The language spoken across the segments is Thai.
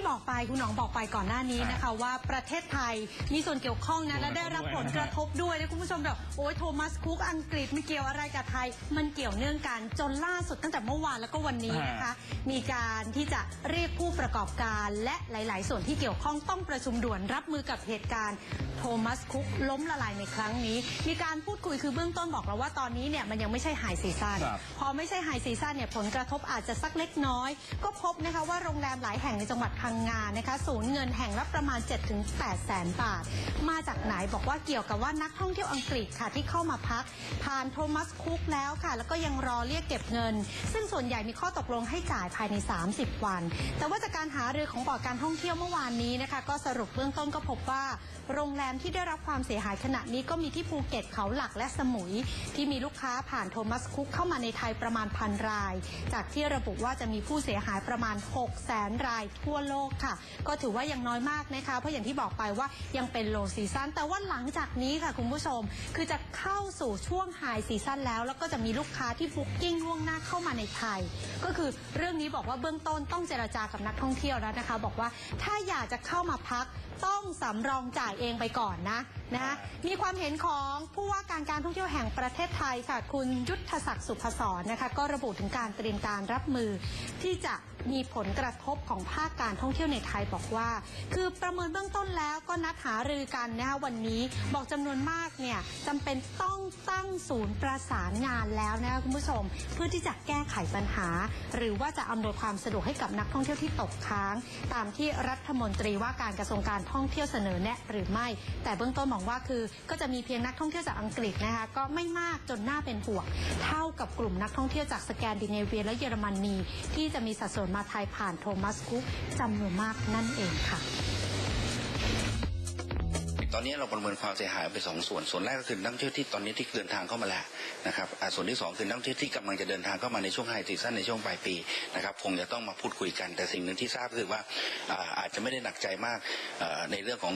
ที่บอกไปคุณหนองบอกไปก่อนหน้านี้นะคะ ว่าประเทศไทยมีส่วนเกี่ยวข้องนะและได้รับผลกระทบด้วยนะคุณผู้ชมแบบโอ้ยโทมัสคุกอังกฤษไม่เกี่ยวอะไรกับไทย มันเกี่ยวเนื่องกันจนล่าสุดตั้งแต่เมื่อวานแล้วก็วันนี้นะคะ มีการที่จะเรียกผู้ประกอบการและหลาย ๆ ส่วนที่เกี่ยวข้องต้องประชุมด่วนรับมือกับเหตุการณ์โทมัสคุกล้มละลายในครั้งนี้ มีการพูดคุยคือเบื้องต้นบอกแล้วว่าตอนนี้เนี่ยมันยังไม่ใช่ไฮซีซั่นครับพอไม่ใช่ไฮซีซั่นเนี่ยผลกระทบอาจจะสักเล็กน้อย ก็พบนะคะว่าโรงแรมหลายแห่งในจังหวัดพังงานะคะสูญเงินแห่งละประมาณ 7-8 แสนบาท มาจากไหนบอกว่าเกี่ยวกับว่านักท่องเที่ยวอังกฤษค่ะที่เข้ามาพัก ผ่านโทมัสคุกแล้วค่ะ แล้วก็ยังรอเรียกเก็บเงิน ซึ่งส่วนใหญ่มีข้อตกลงให้จ่ายภายใน 30 วัน แต่ว่าจากการหารือของบอร์ดการท่องเที่ยวเมื่อวานนี้นะคะ ก็สรุปเบื้องต้นก็พบว่า โรงแรมที่ได้รับความเสียหายขณะนี้ก็มีที่ภูเก็ตเขาหลักและสมุย ที่มีลูกค้าผ่านโทมัสคุกเข้ามาในไทยประมาณพันราย จากที่ระบุว่าจะมีผู้เสียหายประมาณ6แสนรายทั่วโลกค่ะ ก็ถือว่ายังน้อยมากนะคะ เพราะอย่างที่บอกไปว่ายังเป็นโลซีซันแต่ว่าหลังจากนี้ค่ะคุณผู้ชม คือจะเข้าสู่ช่วงไฮซีซันแล้ว แล้วก็จะมีลูกค้าที่บุ๊กกิ้งล่วงหน้าเข้ามาในไทย ก็คือเรื่องนี้บอกว่าเบื้องต้นต้องเจรจากับนักท่องเที่ยวแล้วนะคะ บอกว่าถ้าอยากจะเข้ามาพักต้องสำรองจ่ายเองไปก่อนนะ นะคะมีความเห็นของผู้ว่าการการท่องเที่ยวแห่งประเทศไทยค่ะคุณยุทธศักดิ์สุพศรนะคะก็ระบุถึงการเตรียมการรับมือ ที่จะมีผลกระทบของภาคการท่องเที่ยวในไทยบอกว่า คือประเมินเบื้องต้นแล้วก็นัดหารือกันนะคะวันนี้บอกจำนวนมากเนี่ยจำเป็นต้องตั้งศูนย์ประสานงานแล้วนะคะคุณผู้ชม เพื่อที่จะแก้ไขปัญหา หรือว่าจะอำนวยความสะดวกให้กับนักท่องเที่ยวที่ตกค้าง ตามที่รัฐมนตรีว่าการกระทรวงการท่องเที่ยวเสนอแนะหรือไม่ แต่เบื้องต้นมองว่าคือก็จะมีเพียงนักท่องเที่ยวจากอังกฤษนะคะก็ไม่มากจนน่าเป็นห่วงเท่ากับกลุ่มนักท่องเที่ยวจากสแกนดิเนเวียและเยอรมนีที่จะมีสัดส่วนมาไทยผ่านโทมัสคุกจำนวนมากนั่นเองค่ะ อนนี้เราประเมินความเสียหายไปสองส่วน ส่วนแรกก็คือนักท่องเที่ยวที่ตอนนี้ที่เดินทางเข้ามาแล้วนะครับส่วนที่สองคือนักท่องเที่ยวที่กำลังจะเดินทางเข้ามาในช่วงไฮซีซั่นในช่วงปลายปีนะครับคงจะต้องมาพูดคุยกัน แต่สิ่งหนึ่งที่ทราบคือว่าอาจจะไม่ได้หนักใจมากในเรื่องของ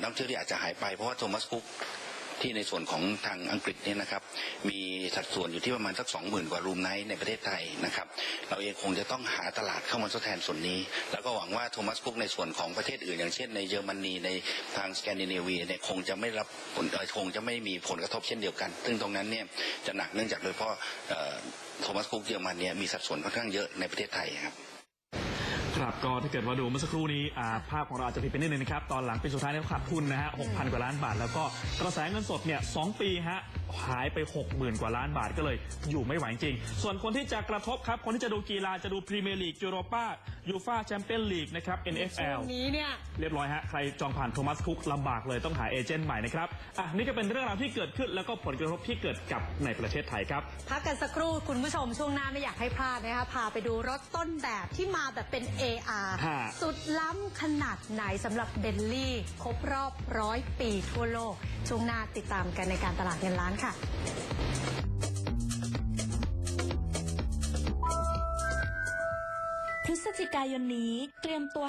นักท่องเที่ยวที่อาจจะหายไปเพราะว่าโทมัสคุก ที่ในส่วนของทางอังกฤษเนี่ยนะครับ มีสัดส่วนอยู่ที่ประมาณสักสองหมื่นกว่ารูมไนท์ในประเทศไทยนะครับ เราเองคงจะต้องหาตลาดเข้ามาทดแทนส่วนนี้ แล้วก็หวังว่าโทมัสคุกในส่วนของประเทศอื่น อย่างเช่นในเยอรมนีในทางสแกนดิเนเวียเนี่ยคงจะไม่รับผลคงจะไม่มีผลกระทบเช่นเดียวกัน ซึ่งตรงนั้นเนี่ยจะหนักเนื่องจากโดยเฉพาะโทมัสคุกเยอรมันเนี่ยมีสัดส่วนค่อนข้างเยอะในประเทศไทยครับ ครับก็ถ้าเกิดว่าดูเมื่อสักครู่นี้อ่าภาพของเราอาจจะผิดไปนิดนึงนะครับ ตอนหลังปีสุดท้ายเนี่ยขาดทุนนะฮะ6,000กว่าล้านบาท แล้วก็กระแสเงินสดเนี่ยสองปีฮะหายไป 60,000 กว่าล้านบาทก็เลย อยู่ไม่ไหวจริง ส่วนคนที่จะกระทบครับ คนที่จะดูกีฬาจะดูพรีเมียร์ลีกยูโรปายูฟาแชมเปี้ยนลีกนะครับ ช่ NFL วงนี้เนี่ย เรียบร้อยฮะ ใครจองผ่านโทมัสคุกลำบากเลยต้องหาเอเจนต์ใหม่นะครับ อะ นี่ก็เป็นเรื่องราวที่เกิดขึ้นแล้วก็ผลกระทบที่เกิดกับในประเทศไทยครับ พักกันสักครู่คุณผู้ชมช่วงหน้าไม่อยากให้พลาดนะคะพาไปดูรถต้นแบบที่มาแบบเป็น AR ฮะ สุดล้ำขนาดไหนสำหรับเบลลี่ ครบรอบร้อยปีทั่วโลก ช่วงหน้าติดตามกันในการตลาดเงินล้านค่ะพฤศจิกายนนี้เตรียมตัว